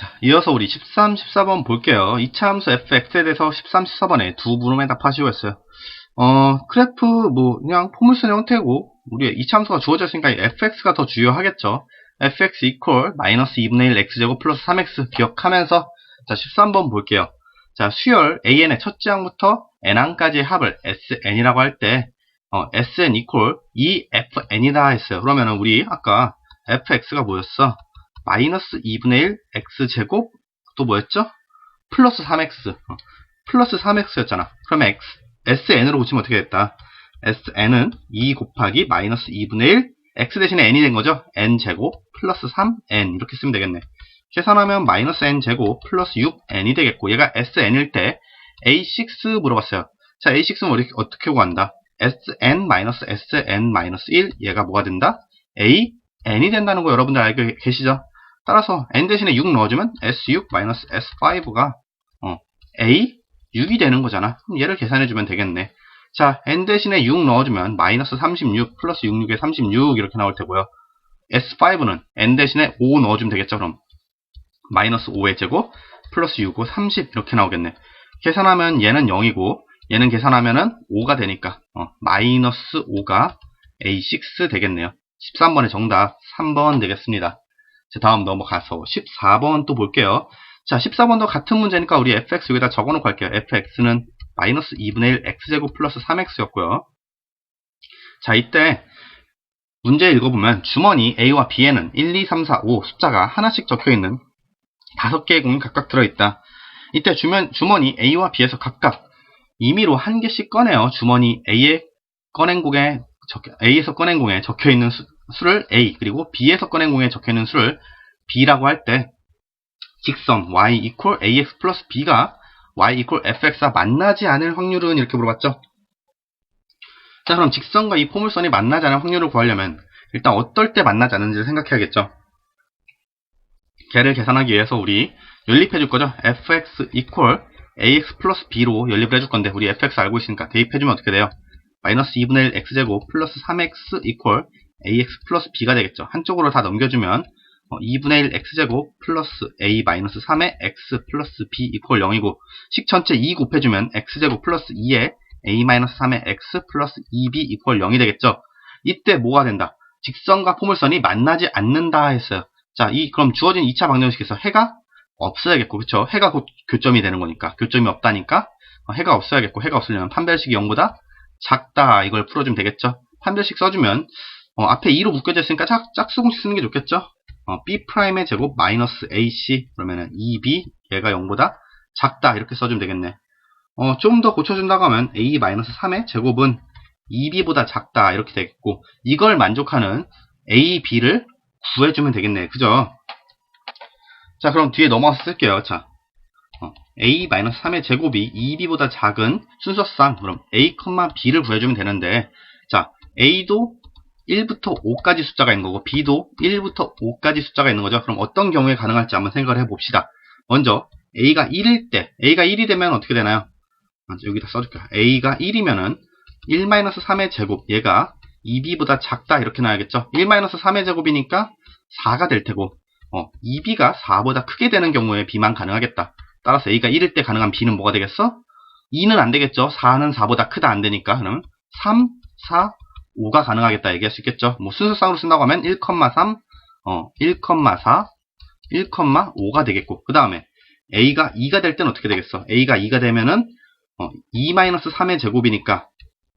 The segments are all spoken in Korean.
자, 이어서 우리 13, 14번 볼게요. 이차 함수 fx에 대해서 13, 14번에 두 부름에 답하시고 했어요. 어, 크래프, 뭐, 그냥 포물선 형태고, 우리 이차 함수가 주어졌으니까 fx가 더 주요하겠죠. fx equal 마이너스 2분의 1 x제곱 플러스 3x 기억하면서, 자, 13번 볼게요. 자, 수열 an의 첫째 항부터 n항까지의 합을 sn이라고 할 때, 어, sn equal 2fn이다 했어요. 그러면은 우리 아까 fx가 뭐였어? 마이너스 2분의 1 x제곱 또 뭐였죠? 플러스 3x 어, 플러스 3x였잖아. 그럼 x sn으로 붙이면 어떻게 됐다? sn은 2 곱하기 마이너스 2분의 1 x 대신에 n이 된 거죠? n제곱 플러스 3n 이렇게 쓰면 되겠네. 계산하면 마이너스 n제곱 플러스 6n이 되겠고 얘가 sn일 때 a6 물어봤어요. 자 a6는 어떻게 구한다? sn 마이너스 sn 마이너스 1 얘가 뭐가 된다? a n이 된다는 거 여러분들 알고 계시죠? 따라서 n 대신에 6 넣어주면 s6 마이너스 s5가 어, a 6이 되는 거잖아. 그럼 얘를 계산해주면 되겠네. 자, n 대신에 6 넣어주면 마이너스 36 플러스 6, 6에 36 이렇게 나올 테고요. s5는 n 대신에 5 넣어주면 되겠죠. 그럼 마이너스 5의 제곱 플러스 6, 5, 30 이렇게 나오겠네. 계산하면 얘는 0이고 얘는 계산하면 은 5가 되니까 어, 마이너스 5가 a6 되겠네요. 13번의 정답 3번 되겠습니다. 자, 다음 넘어가서 14번 또 볼게요. 자, 14번도 같은 문제니까 우리 fx 여기다 적어놓고 할게요. fx는 마이너스 2분의 1 x제곱 플러스 3x였고요. 자, 이때 문제 읽어보면 주머니 A와 B에는 1, 2, 3, 4, 5 숫자가 하나씩 적혀있는 5개의 공이 각각 들어있다. 이때 주면, 주머니 A와 B에서 각각 임의로 한 개씩 꺼내요. 주머니 A의 꺼낸 공에 적혀, A에서 꺼낸 공에 적혀있는 수, 수를 A 그리고 B에서 꺼낸 공에 적혀있는 수를 B라고 할 때 직선 y equal ax 플러스 b가 y equal fx와 만나지 않을 확률은 이렇게 물어봤죠. 자 그럼 직선과 이 포물선이 만나지 않을 확률을 구하려면 일단 어떨 때 만나지 않는지 생각해야겠죠. 걔를 계산하기 위해서 우리 연립해 줄 거죠. fx equal ax 플러스 b로 연립을 해줄 건데 우리 fx 알고 있으니까 대입해주면 어떻게 돼요? 마이너스 2분의 1 x제곱 플러스 3x equal ax 플러스 b가 되겠죠. 한쪽으로 다 넘겨주면 2분의 어, 1 x제곱 플러스 a 마이너스 3의 x 플러스 b 이퀄 0이고 식 전체 2 곱해주면 x제곱 플러스 2의 a 마이너스 3의 x 플러스 2b 이퀄 0이 되겠죠. 이때 뭐가 된다? 직선과 포물선이 만나지 않는다 했어요. 자, 이 그럼 주어진 2차 방정식에서 해가 없어야겠고 그쵸? 해가 곧 교점이 되는 거니까 교점이 없다니까 어, 해가 없어야겠고 해가 없으려면 판별식이 0보다 작다 이걸 풀어주면 되겠죠. 판별식 써주면 어, 앞에 2로 묶여져 있으니까 짝, 짝수 공식 쓰는 게 좋겠죠. 어, B'의 제곱 마이너스 AC 그러면은 2B 얘가 0보다 작다 이렇게 써주면 되겠네. 어, 좀 더 고쳐준다고 하면 A 마이너스 3의 제곱은 2B보다 작다 이렇게 되겠고 이걸 만족하는 A, B를 구해주면 되겠네. 그죠? 자 그럼 뒤에 넘어가서 쓸게요. 자 어, A 마이너스 3의 제곱이 2B보다 작은 순서상 그럼 A, B를 구해주면 되는데 자 A도 1부터 5까지 숫자가 있는 거고 B도 1부터 5까지 숫자가 있는 거죠. 그럼 어떤 경우에 가능할지 한번 생각을 해봅시다. 먼저 A가 1일 때 A가 1이 되면 어떻게 되나요? 여기다 써줄게요. A가 1이면은 1-3의 제곱 얘가 2B보다 작다 이렇게 나와야겠죠. 1-3의 제곱이니까 4가 될 테고 어, 2B가 4보다 크게 되는 경우에 B만 가능하겠다. 따라서 A가 1일 때 가능한 B는 뭐가 되겠어? 2는 안 되겠죠. 4는 4보다 크다 안 되니까 그러면 3, 4, 5가 가능하겠다 얘기할 수 있겠죠. 뭐 순서상으로 쓴다고 하면 1,3, 어, 1,4, 1,5가 되겠고 그 다음에 a가 2가 될 때는 어떻게 되겠어? a가 2가 되면은 어, 2-3의 제곱이니까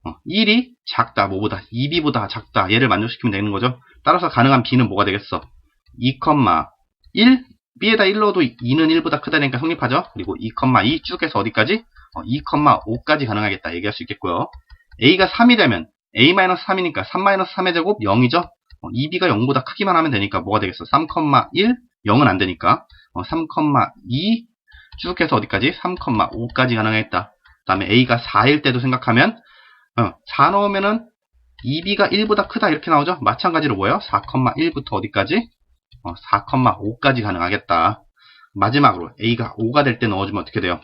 어, 1이 작다 뭐보다 2b보다 작다 얘를 만족시키면 되는 거죠. 따라서 가능한 b는 뭐가 되겠어? 2,1 b에다 1 넣어도 2는 1보다 크다니까 성립하죠. 그리고 2,2 쭉 해서 어디까지? 어, 2,5까지 가능하겠다 얘기할 수 있겠고요. a가 3이 되면 a-3이니까 3-3의 제곱 0이죠. 어, 2b가 0보다 크기만 하면 되니까 뭐가 되겠어? 3,1 0은 안 되니까 어, 3,2 쭉 해서 어디까지? 3,5까지 가능했다. 그 다음에 a가 4일 때도 생각하면 어, 4 넣으면은 2b가 1보다 크다 이렇게 나오죠. 마찬가지로 뭐예요? 4,1부터 어디까지? 어, 4,5까지 가능하겠다. 마지막으로 a가 5가 될 때 넣어주면 어떻게 돼요?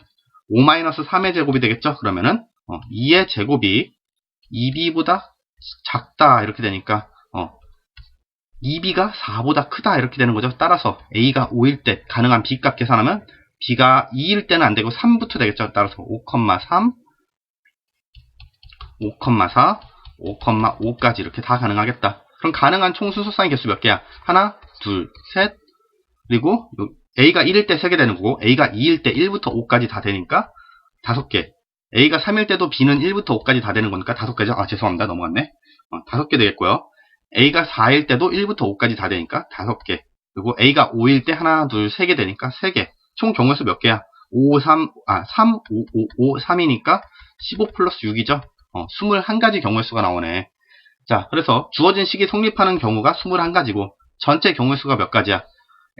5-3의 제곱이 되겠죠? 그러면은 어, 2의 제곱이 2b보다 작다 이렇게 되니까 어, 2b가 4보다 크다 이렇게 되는 거죠. 따라서 a가 5일 때 가능한 b값 계산하면 b가 2일 때는 안 되고 3부터 되겠죠. 따라서 5,3, 5,4, 5,5까지 이렇게 다 가능하겠다. 그럼 가능한 총 순서쌍의 개수 몇 개야? 하나, 둘, 셋, 그리고 a가 1일 때 3개 되는 거고 a가 2일 때 1부터 5까지 다 되니까 5개. A가 3일 때도 b는 1부터 5까지 다 되는 거니까 5개죠. 아 죄송합니다. 넘어갔네. 어, 5개 되겠고요. a가 4일 때도 1부터 5까지 다 되니까 5개. 그리고 a가 5일 때 하나, 둘, 3개 되니까 3개. 총 경우수 몇 개야? 5, 3, 아, 3, 5, 5, 5, 3이니까 15 플러스 6이죠. 어, 21가지 경우의 수가 나오네. 자, 그래서 주어진 식이 성립하는 경우가 21가지고 전체 경우의 수가 몇 가지야?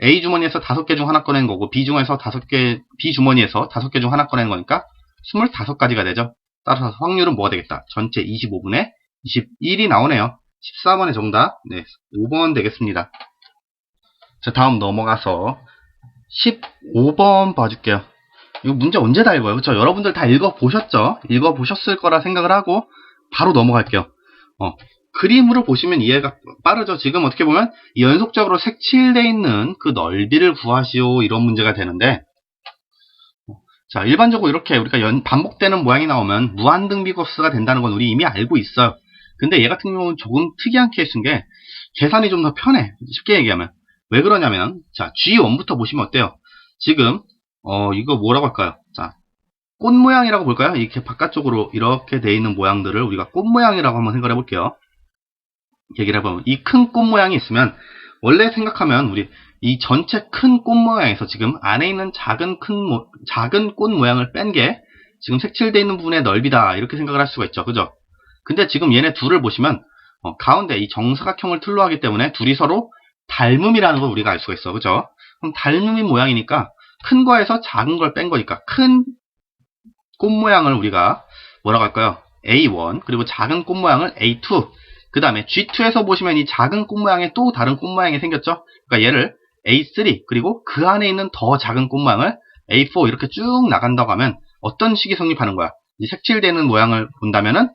A 주머니에서 5개 중 하나 꺼낸 거고 B 중에서 5개, B 주머니에서 5개 중 하나 꺼낸 거니까 25가지가 되죠. 따라서 확률은 뭐가 되겠다? 전체 25분의 21이 나오네요. 14번의 정답, 네, 5번 되겠습니다. 자, 다음 넘어가서 15번 봐줄게요. 이거 문제 언제 다 읽어요? 그쵸? 여러분들 다 읽어보셨죠? 읽어보셨을 거라 생각을 하고 바로 넘어갈게요. 어, 그림으로 보시면 이해가 빠르죠? 지금 어떻게 보면 연속적으로 색칠되어 있는 그 넓이를 구하시오 이런 문제가 되는데 자 일반적으로 이렇게 우리가 연, 반복되는 모양이 나오면 무한등비급수가 된다는 건 우리 이미 알고 있어요. 근데 얘 같은 경우는 조금 특이한 케이스인 게 계산이 좀 더 편해. 쉽게 얘기하면 왜 그러냐면 자 G1부터 보시면 어때요? 지금 어 이거 뭐라고 할까요? 자 꽃 모양이라고 볼까요? 이렇게 바깥쪽으로 이렇게 돼 있는 모양들을 우리가 꽃 모양이라고 한번 생각해 볼게요. 얘기를 해보면 이 큰 꽃 모양이 있으면 원래 생각하면 우리 이 전체 큰 꽃 모양에서 지금 안에 있는 작은 큰 모, 작은 꽃 모양을 뺀 게 지금 색칠되어 있는 부분의 넓이다. 이렇게 생각을 할 수가 있죠. 그죠? 근데 지금 얘네 둘을 보시면 어, 가운데 이 정사각형을 틀로 하기 때문에 둘이 서로 닮음이라는 걸 우리가 알 수가 있어. 그죠? 그럼 닮음이 모양이니까 큰 거에서 작은 걸 뺀 거니까 큰 꽃 모양을 우리가 뭐라고 할까요? A1 그리고 작은 꽃 모양을 A2 그 다음에 G2에서 보시면 이 작은 꽃 모양에 또 다른 꽃 모양이 생겼죠? 그러니까 얘를 A3 그리고 그 안에 있는 더 작은 꽃 모양을 A4 이렇게 쭉 나간다고 하면 어떤 식이 성립하는 거야? 이 색칠되는 모양을 본다면은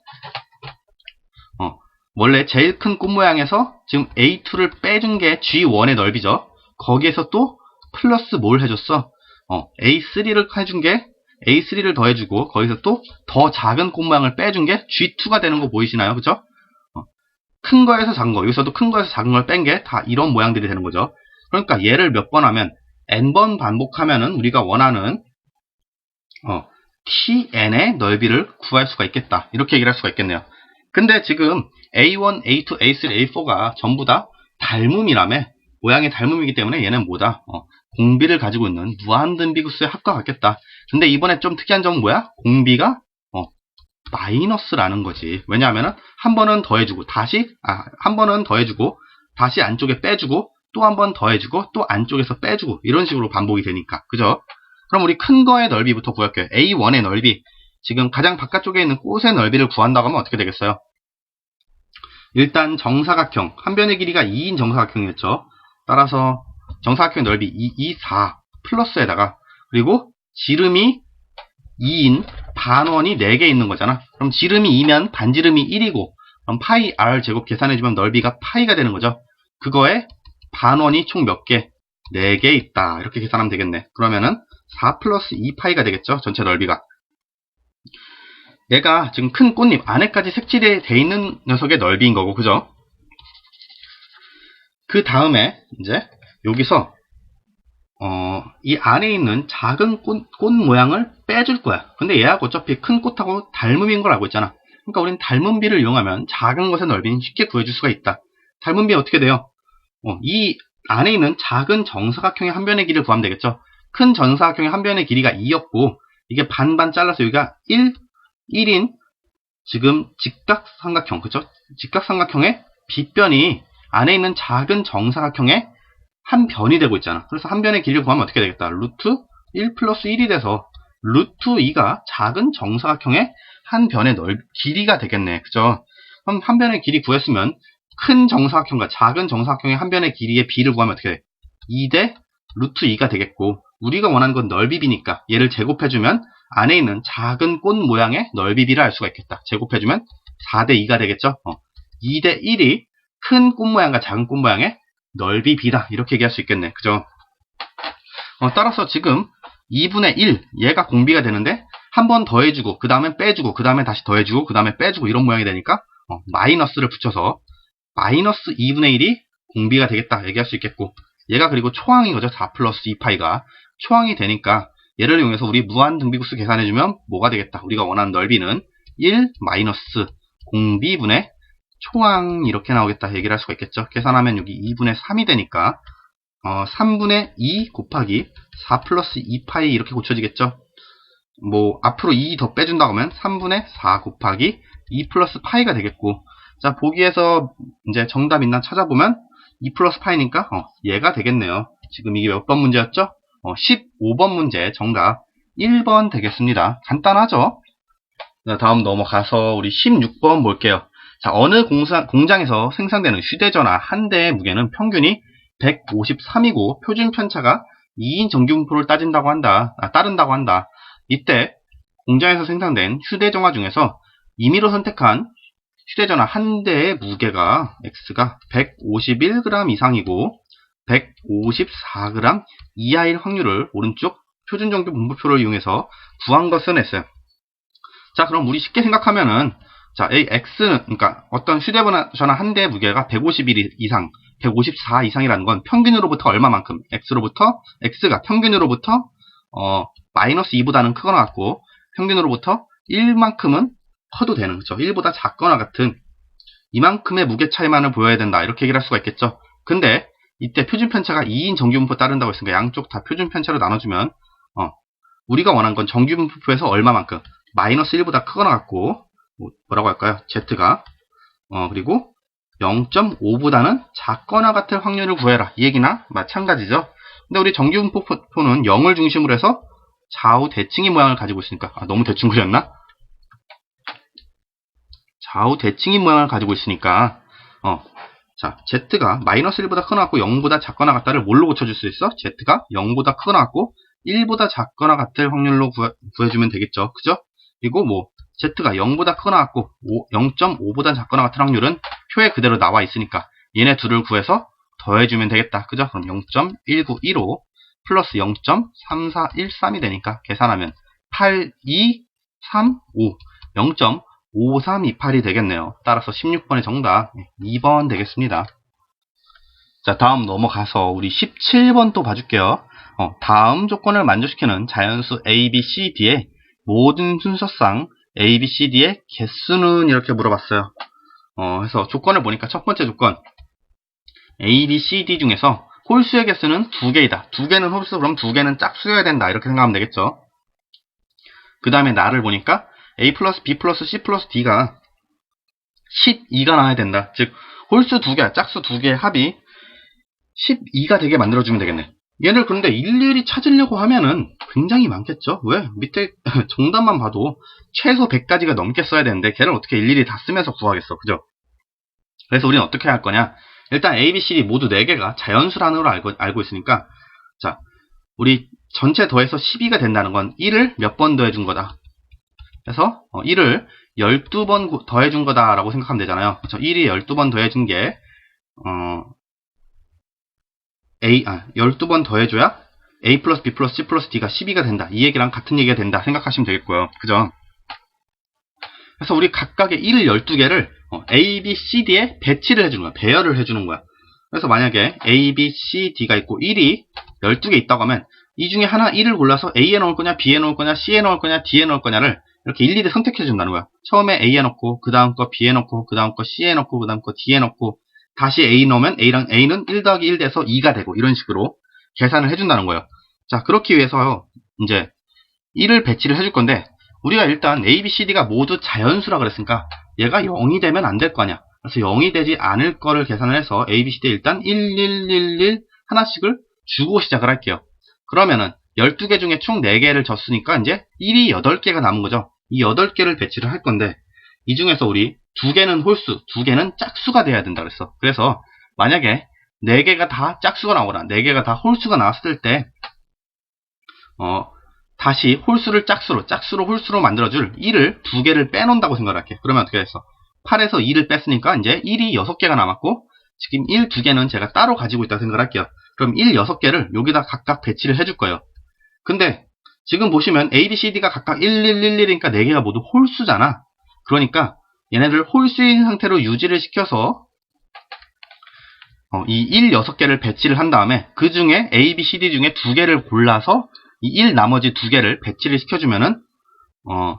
어, 원래 제일 큰 꽃 모양에서 지금 A2를 빼준 게 G1의 넓이죠. 거기에서 또 플러스 뭘 해줬어? 어, A3를 해준 게 A3를 더해주고 거기서 또 더 작은 꽃 모양을 빼준 게 G2가 되는 거 보이시나요? 그죠? 큰 거에서 작은 거, 여기서도 큰 거에서 작은 걸 뺀 게 다 이런 모양들이 되는 거죠. 그러니까 얘를 몇 번 하면 n번 반복하면은 우리가 원하는 어, tn의 넓이를 구할 수가 있겠다. 이렇게 얘기를 할 수가 있겠네요. 근데 지금 a1, a2, a3, a4가 전부 다 닮음이라며 모양이 닮음이기 때문에 얘는 뭐다? 어, 공비를 가지고 있는 무한등비구수의 합과 같겠다. 근데 이번에 좀 특이한 점은 뭐야? 공비가 마이너스라는 거지. 왜냐하면 한 번은 더해주고 다시 아, 한 번은 더해주고 다시 안쪽에 빼주고 또 한 번 더해주고 또 안쪽에서 빼주고 이런 식으로 반복이 되니까 그죠? 그럼 우리 큰 거의 넓이부터 구할게요. A1의 넓이 지금 가장 바깥쪽에 있는 꽃의 넓이를 구한다고 하면 어떻게 되겠어요? 일단 정사각형 한 변의 길이가 2인 정사각형이었죠. 따라서 정사각형의 넓이 2, 2, 4 플러스에다가 그리고 지름이 2인 반원이 4개 있는 거잖아. 그럼 지름이 2면 반지름이 1이고 그럼 파이 r 제곱 계산해주면 넓이가 파이가 되는 거죠. 그거에 반원이 총 몇 개? 4개 있다. 이렇게 계산하면 되겠네. 그러면은 4 플러스 2파이가 되겠죠. 전체 넓이가. 얘가 지금 큰 꽃잎 안에까지 색칠이 돼 있는 녀석의 넓이인 거고 그죠? 그 다음에 이제 여기서 어, 이 안에 있는 작은 꽃, 꽃, 모양을 빼줄 거야. 근데 얘하고 어차피 큰 꽃하고 닮음인 걸 알고 있잖아. 그러니까 우리는 닮음비를 이용하면 작은 것의 넓이는 쉽게 구해줄 수가 있다. 닮음비 어떻게 돼요? 어, 이 안에 있는 작은 정사각형의 한 변의 길이를 구하면 되겠죠. 큰 정사각형의 한 변의 길이가 2였고 이게 반반 잘라서 여기가 1, 1인 지금 직각삼각형, 그죠? 직각삼각형의 빗변이 안에 있는 작은 정사각형의 한 변이 되고 있잖아. 그래서 한 변의 길이를 구하면 어떻게 되겠다. 루트 1 플러스 1이 돼서 루트 2가 작은 정사각형의 한 변의 넓 길이가 되겠네. 그죠? 그럼 한 변의 길이 구했으면 큰 정사각형과 작은 정사각형의 한 변의 길이의 비를 구하면 어떻게 돼? 2대 루트 2가 되겠고 우리가 원하는 건 넓이비니까 얘를 제곱해주면 안에 있는 작은 꽃 모양의 넓이비를 알 수가 있겠다. 제곱해주면 4대 2가 되겠죠? 어. 2대 1이 큰 꽃 모양과 작은 꽃 모양의 넓이 B다. 이렇게 얘기할 수 있겠네. 그죠? 어, 따라서 지금 2분의 1, 얘가 공비가 되는데, 한 번 더해주고, 그 다음에 빼주고, 그 다음에 다시 더해주고, 그 다음에 빼주고, 이런 모양이 되니까, 어, 마이너스를 붙여서, 마이너스 2분의 1이 공비가 되겠다. 얘기할 수 있겠고, 얘가 그리고 초항인 거죠. 4 플러스 2파이가. 초항이 되니까, 얘를 이용해서 우리 무한 등비구수 계산해주면 뭐가 되겠다. 우리가 원하는 넓이는 1 마이너스 공비분의 초항 이렇게 나오겠다 얘기를 할 수가 있겠죠. 계산하면 여기 2분의 3이 되니까 어, 3분의 2 곱하기 4 플러스 2파이 이렇게 고쳐지겠죠. 뭐 앞으로 2 더 빼준다고 하면 3분의 4 곱하기 2 플러스 파이가 되겠고 자 보기에서 이제 정답 있나 찾아보면 2 플러스 파이니까 어, 얘가 되겠네요. 지금 이게 몇 번 문제였죠? 어, 15번 문제 정답 1번 되겠습니다. 간단하죠? 자, 다음 넘어가서 우리 16번 볼게요. 자, 어느 공사, 공장에서 생산되는 휴대전화 한 대의 무게는 평균이 153이고 표준 편차가 2인 정규분포를 따진다고 한다. 아, 따른다고 한다. 이때 공장에서 생산된 휴대전화 중에서 임의로 선택한 휴대전화 한 대의 무게가 x가 151g 이상이고 154g 이하일 확률을 오른쪽 표준 정규 분포표를 이용해서 구한 것을 냈어요. 자, 그럼 우리 쉽게 생각하면은 자, X는 그러니까 어떤 휴대전화 한 대의 무게가 151 이상, 154 이상이라는 건 평균으로부터 얼마만큼 X로부터 X가 평균으로부터 어, 마이너스 2보다는 크거나 같고 평균으로부터 1만큼은 커도 되는 거죠. 1보다 작거나 같은 이만큼의 무게 차이만을 보여야 된다. 이렇게 얘기를 할 수가 있겠죠. 근데 이때 표준 편차가 2인 정규분포 따른다고 했으니까 양쪽 다 표준 편차로 나눠주면 어, 우리가 원한 건 정규분포에서 얼마만큼 마이너스 1보다 크거나 같고 뭐, 뭐라고 할까요? Z가 어, 그리고 0.5보다는 작거나 같을 확률을 구해라. 이 얘기나 마찬가지죠. 근데 우리 정규분포는 0을 중심으로 해서 좌우 대칭의 모양을 가지고 있으니까 아, 너무 대충 그렸나? 좌우 대칭의 모양을 가지고 있으니까 어, 자, Z가 마이너스 1보다 크거나 같고 0보다 작거나 같다를 뭘로 고쳐줄 수 있어? Z가 0보다 크거나 같고 1보다 작거나 같을 확률로 구해, 구해 주면 되겠죠. 그죠? 그리고 뭐 Z가 0보다 크거나 같고 0.5보다 작거나 같은 확률은 표에 그대로 나와 있으니까 얘네 둘을 구해서 더해주면 되겠다. 그죠? 그럼 0.1915 플러스 0.3413이 되니까 계산하면 8235 0.5328이 되겠네요. 따라서 16번의 정답 2번 되겠습니다. 자 다음 넘어가서 우리 17번 또 봐줄게요. 어, 다음 조건을 만족시키는 자연수 A, B, C, D의 모든 순서상 A, B, C, D의 개수는 이렇게 물어봤어요. 어, 그래서 조건을 보니까 첫 번째 조건 A, B, C, D 중에서 홀수의 개수는 두 개이다. 두 개는 홀수, 그럼 두 개는 짝수여야 된다. 이렇게 생각하면 되겠죠. 그 다음에 나를 보니까 A 플러스 B 플러스 C 플러스 D가 12가 나와야 된다. 즉, 홀수 두 개, 짝수 두 개의 합이 12가 되게 만들어주면 되겠네. 얘를 그런데 일일이 찾으려고 하면은 굉장히 많겠죠? 왜? 밑에 정답만 봐도 최소 100가지가 넘게 써야 되는데 걔를 어떻게 일일이 다 쓰면서 구하겠어. 그죠? 그래서 우리는 어떻게 할 거냐? 일단 A, B, C, D 모두 4개가 자연수라는 걸 알고, 알고 있으니까 자, 우리 전체 더해서 12가 된다는 건 1을 몇 번 더해준 거다. 그래서 어, 1을 12번 더해준 거다라고 생각하면 되잖아요. 그렇죠? 1이 12번 더해준 게 어, A, 아, 12번 더해줘야 A 플러스 B 플러스 C 플러스 D가 12가 된다. 이 얘기랑 같은 얘기가 된다. 생각하시면 되겠고요. 그죠? 그래서 우리 각각의 1을 12개를 어, A, B, C, D에 배치를 해주는 거야. 배열을 해주는 거야. 그래서 만약에 A, B, C, D가 있고 1이 12개 있다고 하면 이 중에 하나 1을 골라서 A에 넣을 거냐, B에 넣을 거냐, C에 넣을 거냐, D에 넣을 거냐를 이렇게 일일이 선택해 준다는 거야. 처음에 A에 넣고, 그 다음 거 B에 넣고, 그 다음 거 C에 넣고, 그 다음 거 D에 넣고, 다시 A 넣으면 A랑 A는 1 더하기 1 돼서 2가 되고, 이런 식으로 계산을 해준다는 거예요. 자, 그렇기 위해서 이제 1을 배치를 해줄 건데, 우리가 일단 A, B, C, D가 모두 자연수라 그랬으니까 얘가 0이 되면 안 될 거 아니야. 그래서 0이 되지 않을 거를 계산을 해서 A, B, C, D 일단 1, 1, 1, 1 하나씩을 주고 시작을 할게요. 그러면은 12개 중에 총 4개를 줬으니까 이제 1이 8개가 남은 거죠. 이 8개를 배치를 할 건데 이 중에서 우리 2개는 홀수, 2개는 짝수가 돼야 된다 그랬어. 그래서 만약에 4개가 다 짝수가 나오거나 4개가 다 홀수가 나왔을 때 어, 다시 홀수를 짝수로, 짝수로 홀수로 만들어줄 1을 2개를 빼놓는다고 생각할게. 그러면 어떻게 됐어? 8에서 2를 뺐으니까 이제 1이 6개가 남았고 지금 1두 개는 제가 따로 가지고 있다고 생각을 할게요. 그럼 1 6개를 여기다 각각 배치를 해줄 거예요. 근데 지금 보시면 A, B, C, D가 각각 1, 1, 1, 1이니까 4개가 모두 홀수잖아. 그러니까 얘네들 홀수인 상태로 유지를 시켜서 어, 이 1, 6개를 배치를 한 다음에 그 중에 A, B, C, D 중에 두 개를 골라서 이 1 나머지 두 개를 배치를 시켜주면은 어,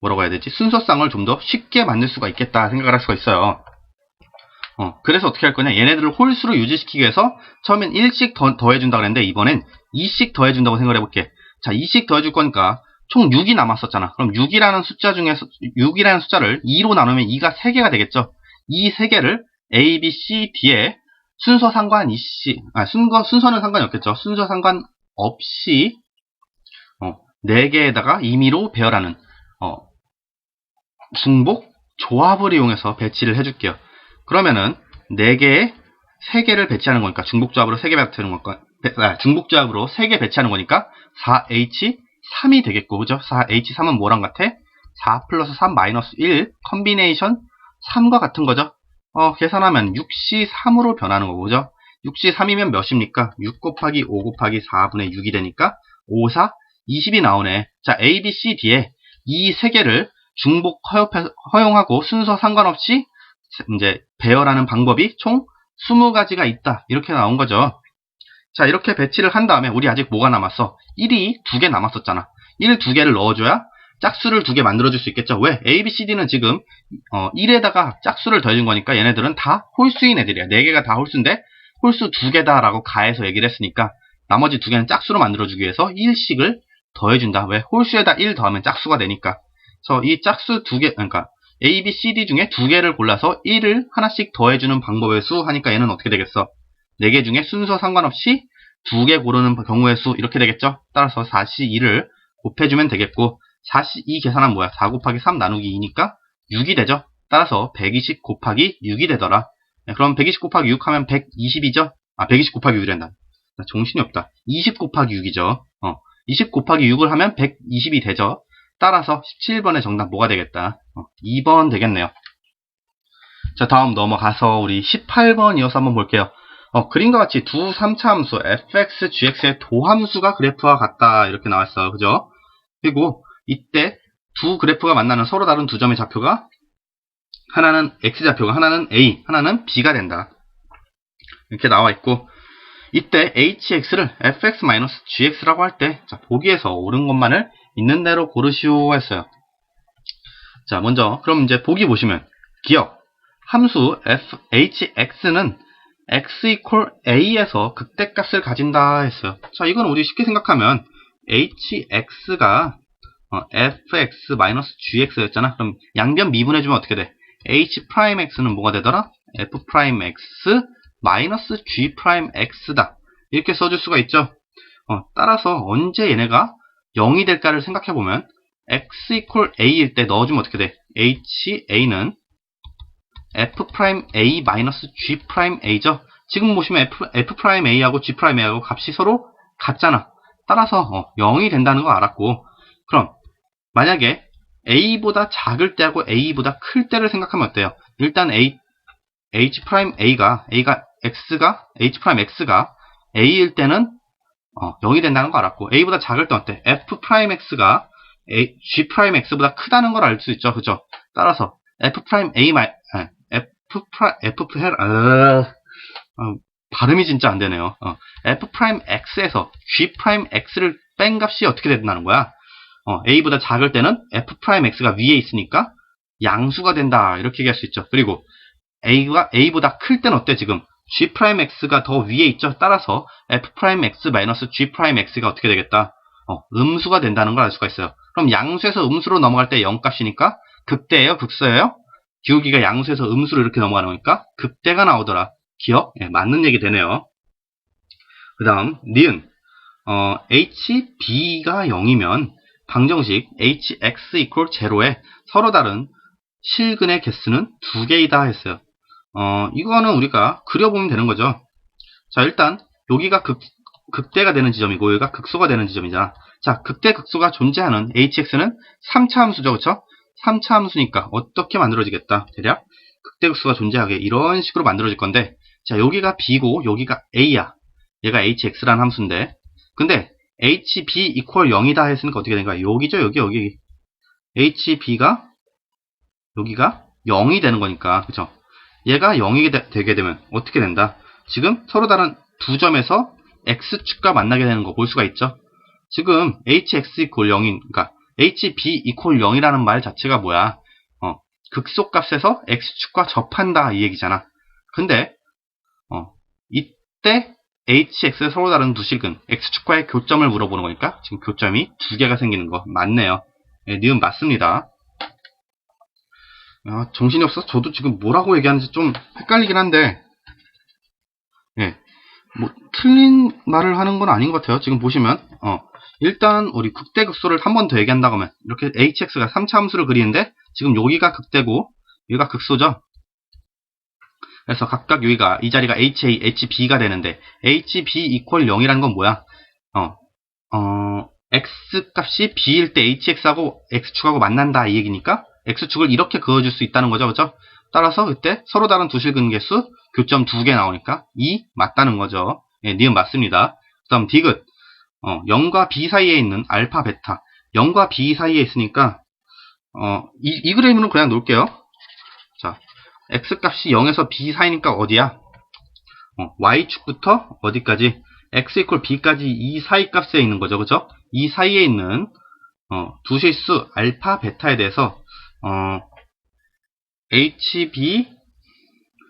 뭐라고 해야 되지? 순서상을 좀 더 쉽게 만들 수가 있겠다 생각을 할 수가 있어요. 어, 그래서 어떻게 할 거냐? 얘네들을 홀수로 유지시키기 위해서 처음엔 1씩 더, 더해준다 그랬는데 이번엔 2씩 더해준다고 생각을 해볼게. 자, 2씩 더해줄 거니까 총 6이 남았었잖아. 그럼 6이라는 숫자 중에서 6이라는 숫자를 2로 나누면 2가 3개가 되겠죠. 이 3개를 A, B, C, D에 순서 상관 이씨, 아, 순서, 순서는 상관이 없겠죠. 순서 상관 없이, 어, 4개에다가 임의로 배열하는, 어, 중복 조합을 이용해서 배치를 해줄게요. 그러면은, 4개에 3개를 배치하는 거니까, 중복 조합으로 3개 배치하는 거니까, 아, 중복 조합으로 3개 배치하는 거니까, 4H, 3이 되겠고, 그죠? 4H3은 뭐랑 같아? 4 플러스 3 마이너스 1, 컨비네이션 3과 같은 거죠. 어, 계산하면 6시 3으로 변하는 거고, 그죠? 6시 3이면 몇입니까? 6 곱하기 5 곱하기 4분의 6이 되니까 5, 4, 20이 나오네. 자, A, B, C, D에 이세 개를 중복 허용하고 순서 상관없이 이제 배열하는 방법이 총 20가지가 있다. 이렇게 나온 거죠. 자, 이렇게 배치를 한 다음에 우리 아직 뭐가 남았어? 1이 두개 남았었잖아. 1두 개를 넣어줘야 짝수를 두개 만들어줄 수 있겠죠. 왜? A, B, C, D는 지금 어, 1에다가 짝수를 더해준 거니까 얘네들은 다 홀수인 애들이야. 4개가 다 홀수인데 홀수 두 개다라고 가해서 얘기를 했으니까 나머지 두 개는 짝수로 만들어주기 위해서 1씩을 더해준다. 왜? 홀수에다 1 더하면 짝수가 되니까. 그래서 이 짝수 두 개, 그러니까 A, B, C, D 중에 두 개를 골라서 1을 하나씩 더해주는 방법의 수 하니까 얘는 어떻게 되겠어? 4개 중에 순서 상관없이 두 개 고르는 경우의 수 이렇게 되겠죠? 따라서 4시 2을 곱해주면 되겠고 4시 2 계산하면 뭐야? 4 곱하기 3 나누기 2니까 6이 되죠? 따라서 120 곱하기 6이 되더라. 네, 그럼 120 곱하기 6 하면 120이죠? 아, 120 곱하기 6이란다. 나 정신이 없다. 20 곱하기 6이죠. 어, 20 곱하기 6을 하면 120이 되죠. 따라서 17번의 정답 뭐가 되겠다? 어, 2번 되겠네요. 자, 다음 넘어가서 우리 18번 이어서 한번 볼게요. 어, 그림과 같이 두 3차 함수 fx, gx의 도함수가 그래프와 같다 이렇게 나왔어요. 그죠? 그리고 이때 두 그래프가 만나는 서로 다른 두 점의 좌표가 하나는 x좌표가 하나는 a, 하나는 b가 된다. 이렇게 나와 있고 이때 hx를 fx-gx라고 할 때 보기에서 옳은 것만을 있는 대로 고르시오 했어요. 자, 먼저 그럼 이제 보기 보시면 기억 함수 f, hx는 x equal a에서 극대값을 가진다 했어요. 자, 이건 우리 쉽게 생각하면 hx가 어, fx-gx였잖아. 그럼 양변 미분해주면 어떻게 돼? h'x는 뭐가 되더라? f'x 마이너스 g'x다. 이렇게 써줄 수가 있죠. 어, 따라서 언제 얘네가 0이 될까를 생각해보면 x equal a일 때 넣어주면 어떻게 돼? ha는 f'a 마이너스 g'a죠. 지금 보시면 f, f'a하고 g'a하고 값이 서로 같잖아. 따라서 어, 0이 된다는 거 알았고 그럼 만약에 a보다 작을 때하고 a보다 클 때를 생각하면 어때요? 일단 a h'a가 a가 x가 h'x가 a일 때는 어, 0이 된다는 거 알았고 a보다 작을 때 어때? f'x가 a, g'x보다 크다는 걸 알 수 있죠, 그죠? 따라서 f'a 마 아, f f 아, 어, 발음이 진짜 안 되네요. 어, f'x에서 g'x를 뺀 값이 어떻게 된다는 거야? 어, a보다 작을 때는 f'x가 위에 있으니까 양수가 된다 이렇게 얘기할 수 있죠. 그리고 a가 a보다 클 때는 어때 지금? g'x가 더 위에 있죠. 따라서 f'x-g'x가 어떻게 되겠다? 어, 음수가 된다는 걸 알 수가 있어요. 그럼 양수에서 음수로 넘어갈 때 0값이니까 극대예요? 극소예요? 기울기가 양수에서 음수로 이렇게 넘어가는 거니까 극대가 나오더라. 기억? 예, 맞는 얘기 되네요. 그 다음 니은 어, hb가 0이면 방정식 hx equal 0에 서로 다른 실근의 개수는 두 개이다 했어요. 어, 이거는 우리가 그려보면 되는 거죠. 자, 일단 여기가 극, 극대가 되는 지점이고 여기가 극소가 되는 지점이잖아. 자, 극대 극소가 존재하는 hx는 3차 함수죠. 그쵸? 3차 함수니까 어떻게 만들어지겠다. 대략 극대 극소가 존재하게 이런 식으로 만들어질 건데 자 여기가 b고 여기가 a야 얘가 hx라는 함수인데 근데 hb equal 0이다 했으니까 어떻게 된 거야 여기죠 여기 여기 hb가 여기가 0이 되는 거니까 그쵸 얘가 0이 되, 게 되면 어떻게 된다 지금 서로 다른 두 점에서 x축과 만나게 되는 거 볼 수가 있죠? 지금 hx equal 0인 그러니까 hb equal 0이라는 말 자체가 뭐야? 어, 극소값에서 x축과 접한다 이 얘기잖아. 근데 어, 이때 hx의 서로 다른 두 식은 x축과의 교점을 물어보는 거니까 지금 교점이 두 개가 생기는 거 맞네요. 예, 니은 맞습니다. 아, 정신이 없어서 저도 지금 뭐라고 얘기하는지 좀 헷갈리긴 한데 예, 뭐 틀린 말을 하는 건 아닌 것 같아요 지금 보시면 어, 일단 우리 극대극소를 한 번 더 얘기한다고 하면 이렇게 hx가 3차 함수를 그리는데 지금 여기가 극대고 여기가 극소죠 그래서 각각 여기가 이 자리가 HA, HB가 되는데 HB equal 0이라는 건 뭐야? 어, 어, X 값이 B일 때 HX하고 X축하고 만난다 이 얘기니까 X축을 이렇게 그어줄 수 있다는 거죠. 그죠? 따라서 그때 서로 다른 두실 근계수 교점 두 개 나오니까 2 맞다는 거죠. 예, 니은 맞습니다. 그 다음 디귿 어, 0과 B 사이에 있는 알파, 베타 0과 B 사이에 있으니까 어, 이, 이 그림은 그냥 놓을게요. 자, x값이 0에서 b 사이니까 어디야? 어, y축부터 어디까지? x 이퀄 b까지 이 사이 값에 있는 거죠. 그죠? 이 사이에 있는 어, 두 실수 알파, 베타에 대해서 어, hb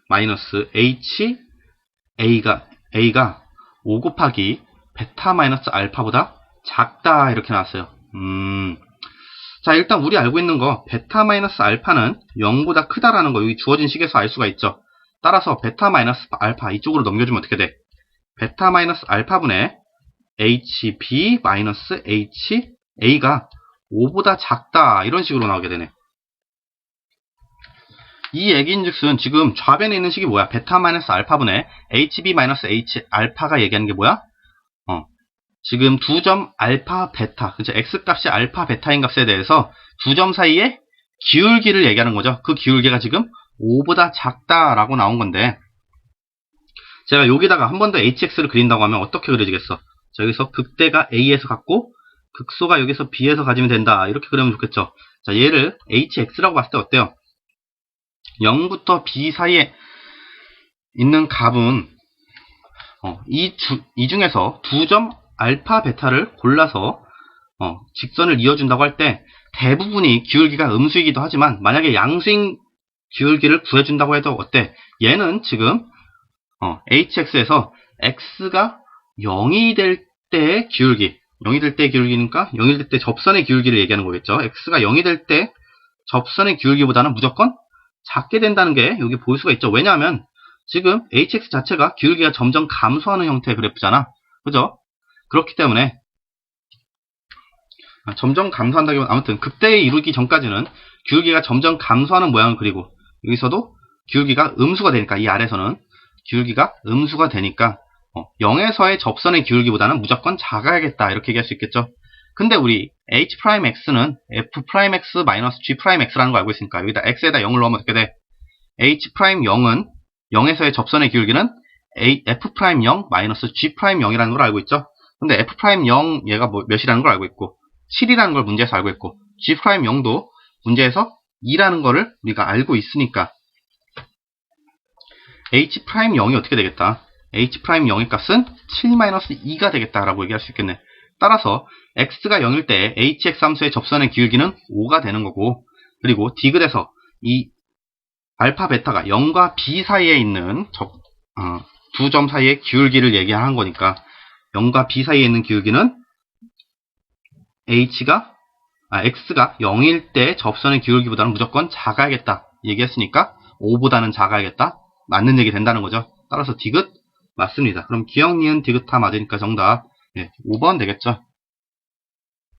마이너스 h a가 a가 5 곱하기 베타 마이너스 알파보다 작다 이렇게 나왔어요. 음, 자, 일단 우리 알고 있는 거 베타 마이너스 알파는 0보다 크다라는 거 여기 주어진 식에서 알 수가 있죠. 따라서 베타 마이너스 알파 이쪽으로 넘겨주면 어떻게 돼? 베타 마이너스 알파분의 hb 마이너스 ha가 5보다 작다 이런 식으로 나오게 되네. 이 얘기인즉슨 지금 좌변에 있는 식이 뭐야? 베타 마이너스 알파분의 hb 마이너스 h 알파가 얘기하는 게 뭐야? 어, 지금 두 점 알파 베타, 그죠? x 값이 알파 베타인 값에 대해서 두 점 사이에 기울기를 얘기하는 거죠. 그 기울기가 지금 5보다 작다라고 나온 건데 제가 여기다가 한 번 더 hx를 그린다고 하면 어떻게 그려지겠어? 자, 여기서 극대가 a에서 갖고 극소가 여기서 b에서 가지면 된다. 이렇게 그리면 좋겠죠. 자, 얘를 hx라고 봤을 때 어때요? 0부터 b 사이에 있는 값은 어, 이, 주, 이 중에서 두 점 알파, 베타를 골라서 어, 직선을 이어준다고 할 때 대부분이 기울기가 음수이기도 하지만 만약에 양수인 기울기를 구해준다고 해도 어때? 얘는 지금 어, hx에서 x가 0이 될 때의 기울기 0이 될 때의 기울기니까 0이 될 때 접선의 기울기를 얘기하는 거겠죠. x가 0이 될 때 접선의 기울기보다는 무조건 작게 된다는 게 여기 볼 수가 있죠. 왜냐하면 지금 hx 자체가 기울기가 점점 감소하는 형태의 그래프잖아. 그죠? 그렇기 때문에 아, 점점 감소한다기보다 아무튼 극대에 이루기 전까지는 기울기가 점점 감소하는 모양을 그리고 여기서도 기울기가 음수가 되니까 이 아래서는 기울기가 음수가 되니까 어, 0에서의 접선의 기울기보다는 무조건 작아야겠다 이렇게 얘기할 수 있겠죠. 근데 우리 h'x는 f'x-g'x라는 걸 알고 있으니까 여기다 x에다 0을 넣으면 어떻게 돼? h'0은 0에서의 접선의 기울기는 f'0-g'0이라는 걸 알고 있죠. 근데 f'0 얘가 뭐 몇이라는 걸 알고 있고 7이라는 걸 문제에서 알고 있고 g'0도 문제에서 2라는 거를 우리가 알고 있으니까 h'0이 어떻게 되겠다? h'0의 값은 7-2가 되겠다라고 얘기할 수 있겠네. 따라서 x가 0일 때 hx 함수의 접선의 기울기는 5가 되는 거고 그리고 디귿에서 이 알파 베타가 0과 b 사이에 있는 어, 두점 사이의 기울기를 얘기하는 거니까 0과 b 사이에 있는 기울기는 h가 아, x가 0일 때 접선의 기울기보다는 무조건 작아야겠다 얘기했으니까 5보다는 작아야겠다 맞는 얘기 된다는 거죠. 따라서 디귿 맞습니다. 그럼 기억 니은 디귿 다 맞으니까 정답. 네, 5번 되겠죠